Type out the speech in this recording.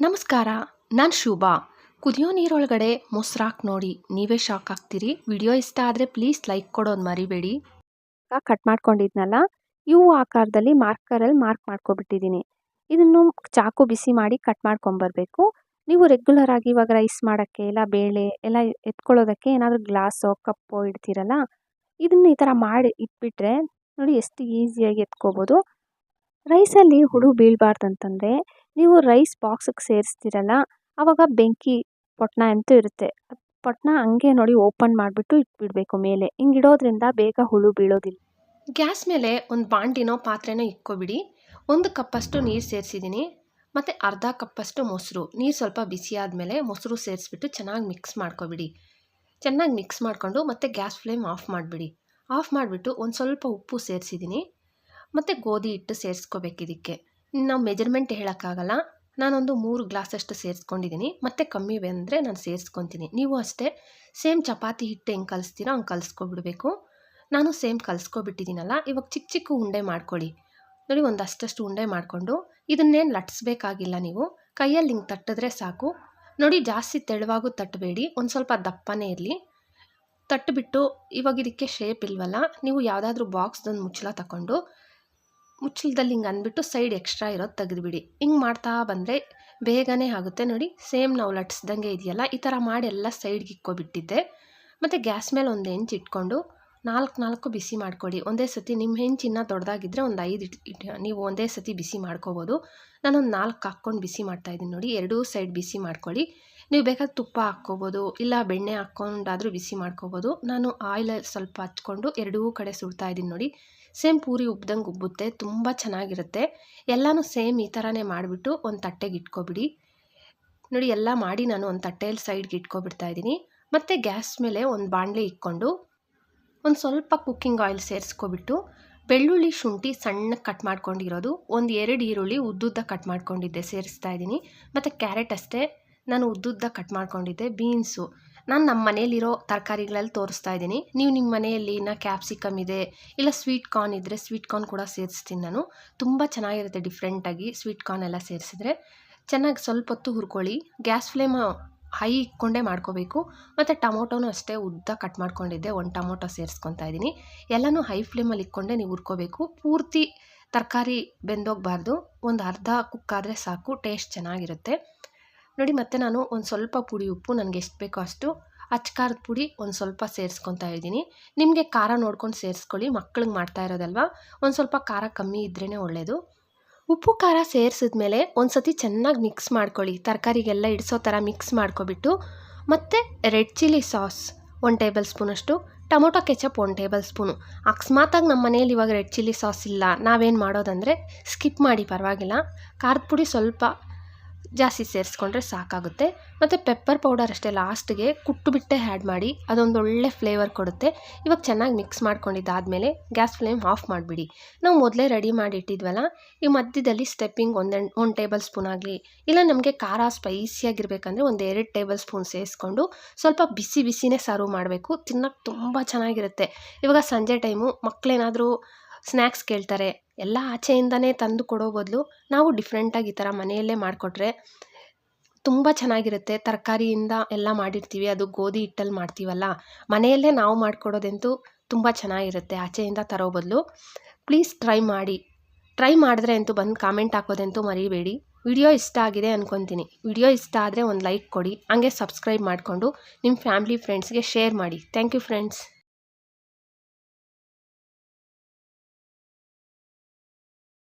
ನಮಸ್ಕಾರ, ನಾನು ಶುಭಾ. ಕುದಿಯೋ ನೀರೊಳಗಡೆ ಮೊಸರು ಹಾಕಿ ನೋಡಿ, ನೀವೇ ಶಾಕ್ ಆಗ್ತೀರಿ. ವಿಡಿಯೋ ಇಷ್ಟ ಆದರೆ ಪ್ಲೀಸ್ ಲೈಕ್ ಕೊಡೋದು ಮರಿಬೇಡಿ. ಕಟ್ ಮಾಡ್ಕೊಂಡಿದ್ನಲ್ಲ, ಇವು ಆಕಾರದಲ್ಲಿ ಮಾರ್ಕರಲ್ಲಿ ಮಾರ್ಕ್ ಮಾಡ್ಕೊಬಿಟ್ಟಿದ್ದೀನಿ ಇದನ್ನು ಚಾಕು ಬಿಸಿ ಮಾಡಿ ಕಟ್ ಮಾಡ್ಕೊಂಬರ್ಬೇಕು. ನೀವು ರೆಗ್ಯುಲರ್ ಆಗಿ ಇವಾಗ ರೈಸ್ ಮಾಡೋಕ್ಕೆ ಇಲ್ಲ ಬೇಳೆ ಎಲ್ಲ ಎತ್ಕೊಳ್ಳೋದಕ್ಕೆ ಏನಾದರೂ ಗ್ಲಾಸೋ ಕಪ್ಪೋ ಇಡ್ತೀರಲ್ಲ, ಇದನ್ನು ಈ ಥರ ಮಾಡಿ ಇಟ್ಬಿಟ್ರೆ ನೋಡಿ ಎಷ್ಟು ಈಸಿಯಾಗಿ ಎತ್ಕೋಬೋದು. ರೈಸಲ್ಲಿ ಹುಳು ಬೀಳಬಾರ್ದು ಅಂತಂದರೆ ನೀವು ರೈಸ್ ಬಾಕ್ಸಿಗೆ ಸೇರಿಸ್ತೀರಲ್ಲ ಆವಾಗ ಬೆಂಕಿ ಪೊಟ್ಣ ಅಂತೂ ಇರುತ್ತೆ. ಪೊಟ್ಣ ಹಂಗೆ ನೋಡಿ ಓಪನ್ ಮಾಡಿಬಿಟ್ಟು ಇಟ್ಬಿಡಬೇಕು ಮೇಲೆ. ಹಿಂಗೆ ಇಡೋದ್ರಿಂದ ಬೇಗ ಹುಳು ಬೀಳೋದಿಲ್ಲ. ಗ್ಯಾಸ್ ಮೇಲೆ ಒಂದು ಬಾಂಡಿನೋ ಪಾತ್ರೆನೋ ಇಕ್ಕೊಬಿಡಿ ಒಂದು ಕಪ್ಪಷ್ಟು ನೀರು ಸೇರಿಸಿದ್ದೀನಿ ಮತ್ತು ಅರ್ಧ ಕಪ್ಪಷ್ಟು ಮೊಸರು. ನೀರು ಸ್ವಲ್ಪ ಬಿಸಿ ಆದಮೇಲೆ ಮೊಸರು ಸೇರಿಸ್ಬಿಟ್ಟು ಚೆನ್ನಾಗಿ ಮಿಕ್ಸ್ ಮಾಡ್ಕೊಬಿಡಿ. ಚೆನ್ನಾಗಿ ಮಿಕ್ಸ್ ಮಾಡಿಕೊಂಡು ಮತ್ತೆ ಗ್ಯಾಸ್ ಫ್ಲೇಮ್ ಆಫ್ ಮಾಡಿಬಿಡಿ. ಆಫ್ ಮಾಡಿಬಿಟ್ಟು ಒಂದು ಸ್ವಲ್ಪ ಉಪ್ಪು ಸೇರಿಸಿದ್ದೀನಿ ಮತ್ತು ಗೋಧಿ ಹಿಟ್ಟು ಸೇರಿಸ್ಕೋಬೇಕು ಇದಕ್ಕೆ ನಾವು ಮೆಜರ್ಮೆಂಟ್ ಹೇಳೋಕ್ಕಾಗಲ್ಲ. ನಾನೊಂದು ಮೂರು ಗ್ಲಾಸಷ್ಟು ಸೇರಿಸ್ಕೊಂಡಿದ್ದೀನಿ ಮತ್ತೆ ಕಮ್ಮಿ ಬಂದರೆ ನಾನು ಸೇರಿಸ್ಕೊತೀನಿ. ನೀವು ಅಷ್ಟೇ ಸೇಮ್ ಚಪಾತಿ ಹಿಟ್ಟು ಹೆಂಗೆ ಕಲಿಸ್ತೀರೋ ಹಂಗೆ ಕಲಿಸ್ಕೊಬಿಡ್ಬೇಕು. ನಾನು ಸೇಮ್ ಕಲಿಸ್ಕೊಬಿಟ್ಟಿದ್ದೀನಲ್ಲ ಇವಾಗ ಚಿಕ್ಕ ಚಿಕ್ಕ ಉಂಡೆ ಮಾಡ್ಕೊಳ್ಳಿ. ನೋಡಿ ಒಂದು ಉಂಡೆ ಮಾಡಿಕೊಂಡು ಇದನ್ನೇನು ಲಟ್ಸ್ಬೇಕಾಗಿಲ್ಲ ನೀವು. ಕೈಯಲ್ಲಿ ಹಿಂಗೆ ತಟ್ಟಿದ್ರೆ ಸಾಕು. ನೋಡಿ, ಜಾಸ್ತಿ ತೆಳುವಾಗೂ ತಟ್ಟಬೇಡಿ ಒಂದು ಸ್ವಲ್ಪ ದಪ್ಪನೇ ಇರಲಿ. ತಟ್ಟಿಬಿಟ್ಟು ಇವಾಗ ಇದಕ್ಕೆ ಶೇಪ್ ಇಲ್ವಲ್ಲ, ನೀವು ಯಾವುದಾದ್ರೂ ಬಾಕ್ಸ್ದೊಂದು ಮುಚ್ಚಳ ತಗೊಂಡು ಮುಚ್ಚಳದಲ್ಲಿ ಹಿಂಗೆ ಅಂದ್ಬಿಟ್ಟು ಸೈಡ್ ಎಕ್ಸ್ಟ್ರಾ ಇರೋದು ತೆಗೆದುಬಿಡಿ. ಹಿಂಗೆ ಮಾಡ್ತಾ ಬಂದರೆ ಬೇಗನೆ ಆಗುತ್ತೆ ನೋಡಿ. ಸೇಮ್ ನಾವು ಲಟ್ಸ್ದಂಗೆ ಇದೆಯಲ್ಲ, ಈ ಥರ ಮಾಡಿ ಎಲ್ಲ ಸೈಡ್ಗೆ ಇಕ್ಕೊಬಿಟ್ಟಿದ್ದೆ. ಮತ್ತು ಗ್ಯಾಸ್ ಮೇಲೆ ಒಂದು ಹೆಂಚು ಇಟ್ಕೊಂಡು ನಾಲ್ಕು ನಾಲ್ಕು ಬಿಸಿ ಮಾಡ್ಕೊಳ್ಳಿ ಒಂದೇ ಸತಿ ನಿಮ್ಮ ಹೆಂಚಿನ ದೊಡ್ಡದಾಗಿದ್ದರೆ ಒಂದು ಐದು ಇಟ್ ನೀವು ಒಂದೇ ಸತಿ ಬಿಸಿ ಮಾಡ್ಕೋಬೋದು. ನಾನೊಂದು ನಾಲ್ಕು ಹಾಕ್ಕೊಂಡು ಬಿಸಿ ಮಾಡ್ತಾಯಿದ್ದೀನಿ ನೋಡಿ. ಎರಡೂ ಸೈಡ್ ಬಿಸಿ ಮಾಡ್ಕೊಳ್ಳಿ ನೀವು ಬೇಕಾದ್ರೆ ತುಪ್ಪ ಹಾಕ್ಕೋಬೋದು, ಇಲ್ಲ ಬೆಣ್ಣೆ ಹಾಕ್ಕೊಂಡಾದರೂ ಬಿಸಿ ಮಾಡ್ಕೋಬೋದು. ನಾನು ಆಯಿಲ್ ಸ್ವಲ್ಪ ಹಚ್ಕೊಂಡು ಎರಡೂ ಕಡೆ ಸುಡ್ತಾ ಇದ್ದೀನಿ ನೋಡಿ. ಸೇಮ್ ಪೂರಿ ಉಬ್ದಂಗೆ ಉಬ್ಬುತ್ತೆ, ತುಂಬ ಚೆನ್ನಾಗಿರುತ್ತೆ. ಎಲ್ಲನೂ ಸೇಮ್ ಈ ಥರನೇ ಮಾಡಿಬಿಟ್ಟು ಒಂದು ತಟ್ಟೆಗೆ ಇಟ್ಕೊಬಿಡಿ. ನೋಡಿ, ಎಲ್ಲ ಮಾಡಿ ನಾನು ಒಂದು ತಟ್ಟೆಯಲ್ಲಿ ಸೈಡ್ಗೆ ಇಟ್ಕೊಬಿಡ್ತಾ ಇದ್ದೀನಿ. ಮತ್ತು ಗ್ಯಾಸ್ ಮೇಲೆ ಒಂದು ಬಾಣಲೆ ಇಟ್ಕೊಂಡು ಒಂದು ಸ್ವಲ್ಪ ಕುಕ್ಕಿಂಗ್ ಆಯಿಲ್ ಸೇರಿಸ್ಕೊಬಿಟ್ಟು ಬೆಳ್ಳುಳ್ಳಿ ಶುಂಠಿ ಸಣ್ಣಗೆ ಕಟ್ ಮಾಡ್ಕೊಂಡಿರೋದು. ಒಂದು ಎರಡು ಈರುಳ್ಳಿ ಉದ್ದುದ್ದ ಕಟ್ ಮಾಡ್ಕೊಂಡಿದ್ದೆ ಸೇರಿಸ್ತಾ ಇದ್ದೀನಿ. ಮತ್ತು ಕ್ಯಾರೆಟ್ ಅಷ್ಟೇ. ನಾನು ಉದ್ದುದ್ದ ಕಟ್ ಮಾಡ್ಕೊಂಡಿದ್ದೆ ಬೀನ್ಸು ನಾನು ನಮ್ಮ ಮನೆಯಲ್ಲಿರೋ ತರಕಾರಿಗಳಲ್ಲಿ ತೋರಿಸ್ತಾ ಇದ್ದೀನಿ. ನೀವು ನಿಮ್ಮ ಮನೆಯಲ್ಲಿ ಇನ್ನು ಕ್ಯಾಪ್ಸಿಕಮ್ ಇದೆ, ಇಲ್ಲ ಸ್ವೀಟ್ ಕಾರ್ನ್ ಇದ್ದರೆ ಸ್ವೀಟ್ ಕಾರ್ನ್ ಕೂಡ ಸೇರಿಸ್ತೀನಿ ನಾನು. ತುಂಬ ಚೆನ್ನಾಗಿರುತ್ತೆ ಡಿಫ್ರೆಂಟಾಗಿ ಸ್ವೀಟ್ ಕಾರ್ನ್ ಎಲ್ಲ ಸೇರಿಸಿದ್ರೆ. ಚೆನ್ನಾಗಿ ಸ್ವಲ್ಪ ಹೊತ್ತು ಹುರ್ಕೊಳ್ಳಿ. ಗ್ಯಾಸ್ ಫ್ಲೇಮ್ ಹೈ ಇಟ್ಕೊಂಡೇ ಮಾಡ್ಕೋಬೇಕು. ಮತ್ತು ಟೊಮೊಟೊನೂ ಅಷ್ಟೇ ಉದ್ದ ಕಟ್ ಮಾಡ್ಕೊಂಡಿದ್ದೆ, ಒಂದು ಟೊಮೊಟೊ ಸೇರಿಸ್ಕೊತಾ ಇದ್ದೀನಿ. ಎಲ್ಲನೂ ಹೈ ಫ್ಲೇಮಲ್ಲಿ ಇಕ್ಕೊಂಡೇ ನೀವು ಹುರ್ಕೋಬೇಕು. ಪೂರ್ತಿ ತರಕಾರಿ ಬೆಂದೋಗಬಾರ್ದು. ಒಂದು ಅರ್ಧ ಕುಕ್ಕಾದರೆ ಸಾಕು ಟೇಸ್ಟ್ ಚೆನ್ನಾಗಿರುತ್ತೆ. ನೋಡಿ ಮತ್ತೆ ನಾನು ಒಂದು ಸ್ವಲ್ಪ ಪುಡಿ ಉಪ್ಪು ನನಗೆ ಎಷ್ಟು ಬೇಕೋ ಅಷ್ಟು ಅಚ್ಕಾರದ ಪುಡಿ ಒಂದು ಸ್ವಲ್ಪ ಸೇರಿಸ್ಕೊತಾ ಇದ್ದೀನಿ. ನಿಮಗೆ ಖಾರ ನೋಡ್ಕೊಂಡು ಸೇರಿಸ್ಕೊಳ್ಳಿ, ಮಕ್ಳಿಗೆ ಮಾಡ್ತಾ ಇರೋದಲ್ವ? ಒಂದು ಸ್ವಲ್ಪ ಖಾರ ಕಮ್ಮಿ ಇದ್ರೇ ಒಳ್ಳೆಯದು ಉಪ್ಪು, ಖಾರ ಸೇರಿಸಿದ್ಮೇಲೆ ಒಂದು ಸತಿ ಚೆನ್ನಾಗಿ ಮಿಕ್ಸ್ ಮಾಡ್ಕೊಳ್ಳಿ. ತರಕಾರಿಗೆಲ್ಲ ಇಡಿಸೋ ಥರ ಮಿಕ್ಸ್ ಮಾಡ್ಕೊಬಿಟ್ಟು, ಮತ್ತು red chilli sauce one table ಸ್ಪೂನಷ್ಟು tomato ketchup one table spoon ಅಕಸ್ಮಾತಾಗಿ ನಮ್ಮ ಮನೇಲಿ ಇವಾಗ ರೆಡ್ ಚಿಲ್ಲಿ ಸಾಸ್ ಇಲ್ಲ. ನಾವೇನು ಮಾಡೋದಂದರೆ ಸ್ಕಿಪ್ ಮಾಡಿ ಪರವಾಗಿಲ್ಲ. ಖಾರದ ಪುಡಿ ಸ್ವಲ್ಪ ಜಾಸ್ತಿ ಸೇರಿಸ್ಕೊಂಡ್ರೆ ಸಾಕಾಗುತ್ತೆ. ಮತ್ತು ಪೆಪ್ಪರ್ ಪೌಡರ್ ಅಷ್ಟೇ ಲಾಸ್ಟ್ಗೆ ಕುಟ್ಟುಬಿಟ್ಟೆ ಆ್ಯಡ್ ಮಾಡಿ, ಅದೊಂದು ಒಳ್ಳೆ ಫ್ಲೇವರ್ ಕೊಡುತ್ತೆ. ಇವಾಗ ಚೆನ್ನಾಗಿ ಮಿಕ್ಸ್ ಮಾಡ್ಕೊಂಡಿದ್ದಾದಮೇಲೆ ಗ್ಯಾಸ್ ಫ್ಲೇಮ್ ಆಫ್ ಮಾಡಿಬಿಡಿ. ನಾವು ಮೊದಲೇ ರೆಡಿ ಮಾಡಿ ಇಟ್ಟಿದ್ವಲ್ಲ, ಈ ಮಧ್ಯದಲ್ಲಿ ಸ್ಟೆಪ್ಪಿಂಗ್ ಒಂದೆಂಡು ಒಂದು ಟೇಬಲ್ ಸ್ಪೂನ್ ಆಗಲಿ, ಇಲ್ಲ ನಮಗೆ ಖಾರ ಸ್ಪೈಸಿಯಾಗಿರ್ಬೇಕಂದ್ರೆ ಒಂದು ಎರಡು ಟೇಬಲ್ ಸ್ಪೂನ್ ಸೇರಿಸ್ಕೊಂಡು ಸ್ವಲ್ಪ ಬಿಸಿ ಬಿಸಿನೇ ಸರ್ವ್ ಮಾಡಬೇಕು. ತಿನ್ನೋಕ್ಕೆ ತುಂಬ ಚೆನ್ನಾಗಿರುತ್ತೆ. ಇವಾಗ ಸಂಜೆ ಟೈಮು ಮಕ್ಕಳೇನಾದರೂ ಸ್ನ್ಯಾಕ್ಸ್ ಕೇಳ್ತಾರೆ. ಎಲ್ಲ ಆಚೆಯಿಂದನೇ ತಂದು ಕೊಡೋ ಬದಲು ನಾವು ಡಿಫ್ರೆಂಟಾಗಿ ಈ ಥರ ಮನೆಯಲ್ಲೇ ಮಾಡಿಕೊಟ್ರೆ ತುಂಬ ಚೆನ್ನಾಗಿರುತ್ತೆ. ತರಕಾರಿಯಿಂದ ಎಲ್ಲ ಮಾಡಿರ್ತೀವಿ. ಅದು ಗೋಧಿ ಹಿಟ್ಟಲ್ಲಿ ಮಾಡ್ತೀವಲ್ಲ, ಮನೆಯಲ್ಲೇ ನಾವು ಮಾಡಿಕೊಡೋದಂತೂ ತುಂಬ ಚೆನ್ನಾಗಿರುತ್ತೆ ಆಚೆಯಿಂದ ತರೋ ಬದಲು. ಪ್ಲೀಸ್ ಟ್ರೈ ಮಾಡಿ. ಟ್ರೈ ಮಾಡಿದ್ರೆ ಅಂತೂ ಬಂದು ಕಾಮೆಂಟ್ ಹಾಕೋದಂತೂ ಮರಿಬೇಡಿ. ವಿಡಿಯೋ ಇಷ್ಟ ಆಗಿದೆ ಅಂದ್ಕೊತೀನಿ ವಿಡಿಯೋ ಇಷ್ಟ ಆದರೆ ಒಂದು ಲೈಕ್ ಕೊಡಿ. ಹಂಗೆ ಸಬ್ಸ್ಕ್ರೈಬ್ ಮಾಡಿಕೊಂಡು ನಿಮ್ಮ ಫ್ಯಾಮಿಲಿ, ಫ್ರೆಂಡ್ಸ್ಗೆ ಶೇರ್ ಮಾಡಿ. Thank you, friends.